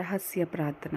రహస్య ప్రార్థన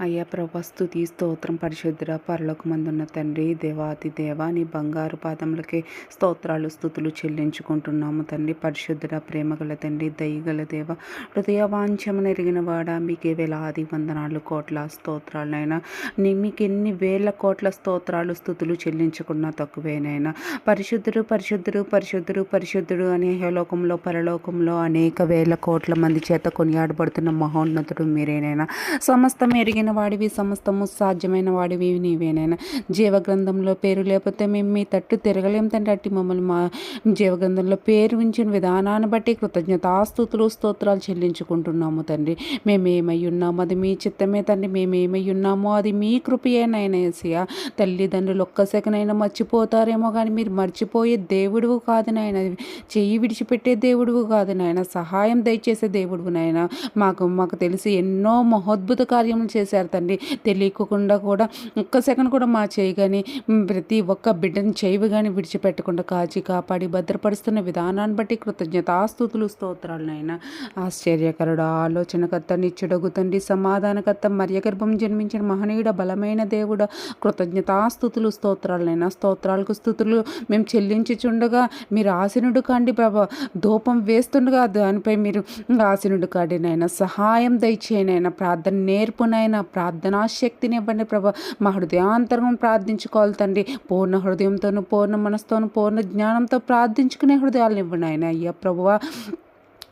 అయ్యా ప్రభా స్తుతి స్తోత్రం పరిశుద్ధుడ పరలోకమందున్న తండ్రి దేవాతి దేవా నీ బంగారు పాదములకే స్తోత్రాలు స్థుతులు చెల్లించుకుంటున్నాము తండ్రి. పరిశుద్ధుడ ప్రేమగల తండ్రి దయగల దేవ హృదయ వాంఛమని ఎరిగిన వాడ మీకే వేలాది వందనాలు కోట్ల స్తోత్రాలైనా నీ మీకు ఎన్ని వేల కోట్ల స్తోత్రాలు స్థుతులు చెల్లించుకున్నా తక్కువేనైనా. పరిశుద్ధుడు పరిశుద్ధుడు పరిశుద్ధుడు పరిశుద్ధుడు అనే లోకంలో పరలోకంలో అనేక వేల కోట్ల మంది చేత కొనియాడబడుతున్న మహోన్నతుడు మీరేనైనా. సమస్తం ఎరిగిన వాడివి సమస్తము సాధ్యమైన వాడివి నీవేనైనా. జీవగ్రంథంలో పేరు లేకపోతే మేము మీ తట్టు తిరగలేం తండ్రి. అట్టి మమ్మల్ని మా జీవగ్రంథంలో పేరు ఉంచిన విధానాన్ని బట్టి కృతజ్ఞతాస్తుతులు స్తోత్రాలు చెల్లించుకుంటున్నాము తండ్రి. మేమేమై ఉన్నాము అది మీ చిత్తమే తండ్రి. మేమేమై ఉన్నామో అది మీ కృపయేనైనా తల్లిదండ్రులు ఒక్క సెకనైనా మర్చిపోతారేమో కానీ మీరు మర్చిపోయే దేవుడువు కాదు నాయన. చెయ్యి విడిచిపెట్టే దేవుడువు కాదు నాయన. సహాయం దయచేసే దేవుడువు నాయన. మాకు మాకు తెలిసి ఎన్నో మహోద్భుత కార్యములు చేశారు తండ్రి. తెలియకుండా కూడా ఒక్క సెకండ్ కూడా మా చేయి కానీ ప్రతి ఒక్క బిడ్డని చేయి కానీ విడిచిపెట్టకుండా కాచి కాపాడి భద్రపరుస్తున్న విధానాన్ని బట్టి కృతజ్ఞతాస్తుతులు స్తోత్రాలు నాయన. ఆశ్చర్యకరుడు ఆలోచనకర్త నిచ్చుడగు తండ్రి సమాధానకర్త మర్యగర్భం జన్మించిన మహనీయుడ బలమైన దేవుడ కృతజ్ఞతాస్తుతులు స్తోత్రాలనైనా స్తోత్రాలకు స్థుతులు మేము చెల్లించుచుండగా మీరు ఆసీనుడు కాండి ప్రభా. ధూపం వేస్తుండగా దానిపై మీరు ఆసీనుడు కాడినైనా సహాయం దయచేయనైనా ప్రార్థన నేర్పునైనా ప్రార్థనా శక్తిని ఇవ్వండి ప్రభా. మా హృదయాంతరం ప్రార్థించుకోవాలి తండ్రి. పూర్ణ హృదయంతోనూ పూర్ణ మనసుతోనూ పూర్ణ జ్ఞానంతో ప్రార్థించుకునే హృదయాలను ఇవ్వండి ఆయన. అయ్యా ప్రభువా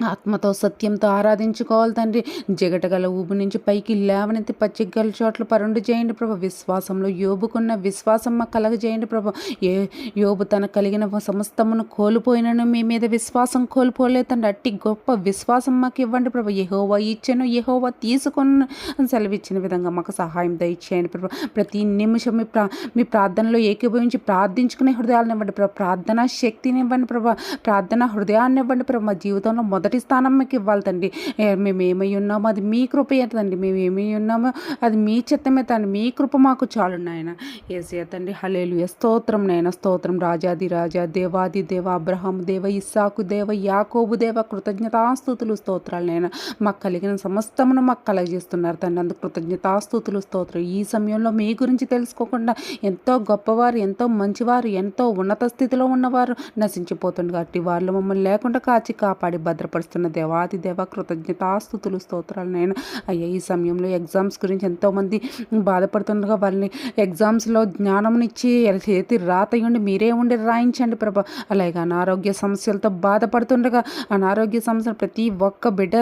ఆత్మతో సత్యంతో ఆరాధించుకోవాలి తండ్రి. జగటగల ఊపు నుంచి పైకి లేవనెత్తి పచ్చిగల చోట్ల పరుండు చేయండి ప్రభు. విశ్వాసంలో యోబుకున్న విశ్వాసం మాకు కలగజేయండి ప్రభు. ఏ యోబు తన కలిగిన సమస్తమును కోల్పోయినను మీ మీద విశ్వాసం కోల్పోలేదండి అట్టి గొప్ప విశ్వాసం మాకు ఇవ్వండి ప్రభు. యహోవా ఇచ్చాను యహోవా తీసుకున్న సెలవిచ్చిన విధంగా మాకు సహాయం దయచేయండి ప్రభు. ప్రతి నిమిషం మీ ప్రా మీ ప్రార్థనలో ఏకీభవించి ప్రార్థించుకునే హృదయాలను ఇవ్వండి ప్రభు. ప్రార్థనా శక్తిని ఇవ్వండి ప్రభు. ప్రార్థన హృదయాన్ని ఇవ్వండి ప్రభు. మా జీవితంలో మొదటి స్థానం మీకు ఇవ్వాలి తండ్రి. మేము ఏమై ఉన్నామో అది మీ కృప తండ్రి. మేము ఏమై ఉన్నామో అది మీ చిత్తమే తండ్రి. మీ కృప మాకు చాలు నాయన. ఏసే తండ్రి హలేలు స్తోత్రం నాయన స్తోత్రం. రాజాది రాజా దేవాది దేవ అబ్రహాం దేవ ఇస్సాకు దేవ యాకోబు దేవ కృతజ్ఞతాస్తుతులు స్తోత్రాలు నాయన. మాకు కలిగిన సమస్తమును మాకు కలగజేస్తున్నారు తండ్రి. అందుకు కృతజ్ఞతాస్తుతులు స్తోత్రం ఈ సమయంలో మీ గురించి తెలుసుకోకుండా ఎంతో గొప్పవారు ఎంతో మంచివారు ఎంతో ఉన్నత స్థితిలో ఉన్నవారు నశించిపోతుండగా అట్టి వాళ్ళు మమ్మల్ని లేకుండా కాచి కాపాడి భద్రపడి కనపరుస్తున్న దేవాది దేవ కృతజ్ఞతాస్తుతులు స్తోత్రాలు నేను అయ్యా ఈ సమయంలో ఎగ్జామ్స్ గురించి ఎంతోమంది బాధపడుతుండగా వాళ్ళని ఎగ్జామ్స్లో జ్ఞానంనిచ్చి చేతి రాతయ్యండి ఉండి మీరే ఉండి రాయించండి ప్రభ. అలాగే అనారోగ్య సమస్యలతో బాధపడుతుండగా అనారోగ్య సమస్యలు ప్రతి ఒక్క బిడ్డ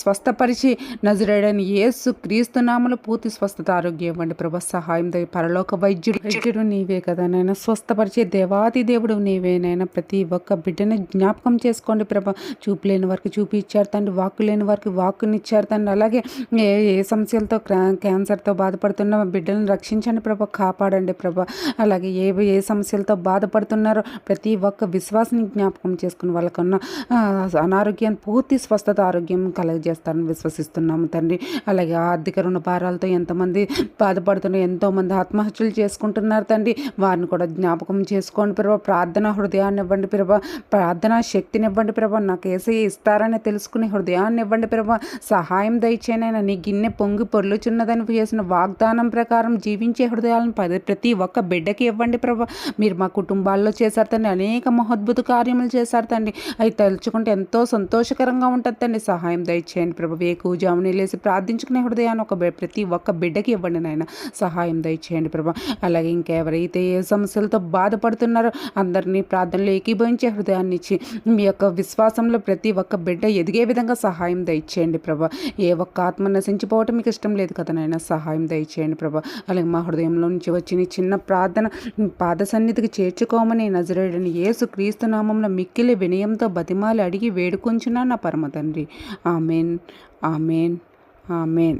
స్వస్థపరిచి నజరేడని ఏసు క్రీస్తునామలు పూర్తి స్వస్థత ఆరోగ్యం ఇవ్వండి ప్రభ. సహాయం పరలోక వైద్యుడు వైద్యుడు నీవే కదా నైనా స్వస్థపరిచే దేవాది దేవుడు నీవేనైనా ప్రతి ఒక్క బిడ్డని జ్ఞాపకం చేసుకోండి ప్రభ. చూపులేని లేని వారికి చూపించారు తండ్రి. వాక్కు లేని వారికి వాక్కునిచ్చారు తండ్రి. అలాగే ఏ ఏ సమస్యలతో క్యాన్సర్తో బాధపడుతున్న బిడ్డలను రక్షించండి ప్రభ. కాపాడండి ప్రభ. అలాగే ఏ ఏ సమస్యలతో బాధపడుతున్నారో ప్రతి ఒక్క విశ్వాసాన్ని జ్ఞాపకం చేసుకుని వాళ్ళకున్న అనారోగ్యాన్ని పూర్తి స్వస్థత ఆరోగ్యం కలగజేస్తారని విశ్వసిస్తున్నాము తండ్రి. అలాగే ఆర్థిక రుణ భారాలతో ఎంతమంది బాధపడుతున్న ఎంతోమంది ఆత్మహత్యలు చేసుకుంటున్నారు తండ్రి. వారిని కూడా జ్ఞాపకం చేసుకోండి ప్రభ. ప్రార్థన హృదయాన్ని ఇవ్వండి ప్రభ. ప్రార్థన శక్తిని ఇవ్వండి ప్రభ. నాకు ఏసీ ఇస్తారని తెలుసుకుని హృదయాన్ని ఇవ్వండి ప్రభా. సహాయం దయచేనైనా నీ గిన్నె పొంగి పొర్లుచున్నదని చేసిన వాగ్దానం ప్రకారం జీవించే హృదయాలను ప్రతి ఒక్క బిడ్డకి ఇవ్వండి ప్రభా. మీరు మా కుటుంబాల్లో చేశారు తండ్రి అనేక మహోద్భుత కార్యములు చేశారు తండ్రి. అవి తలుచుకుంటే ఎంతో సంతోషకరంగా ఉంటుంది తండ్రి. సహాయం దయచేయండి ప్రభు. వేకు జాముని లేసి ప్రార్థించుకునే హృదయాన్ని ఒక ప్రతి ఒక్క బిడ్డకి ఇవ్వండి నాయన. సహాయం దయచేయండి ప్రభా. అలాగే ఇంకెవరైతే ఏ సమస్యలతో బాధపడుతున్నారో అందరినీ ప్రార్థనలు ఏకీభవించే హృదయాన్ని ఇచ్చి మీ యొక్క విశ్వాసంలో ప్రతి ఒక్క బిడ్డ ఎదిగే విధంగా సహాయం దయచేయండి ప్రభా. ఏ ఒక్క ఆత్మ నశించిపోవటం మీకు ఇష్టం లేదు కదా నాయన సహాయం దయచేయండి ప్రభా. అలాగే మా హృదయంలో నుంచి వచ్చిన చిన్న ప్రార్థన పాద సన్నిధికి చేర్చుకోమని నజరేడని యేసు క్రీస్తు నామంలో మిక్కిలి వినయంతో బతిమాలి అడిగి వేడుకొంచున్నా నా పరమ తండ్రి ఆమెన్. ఆమెన్. ఆమెన్.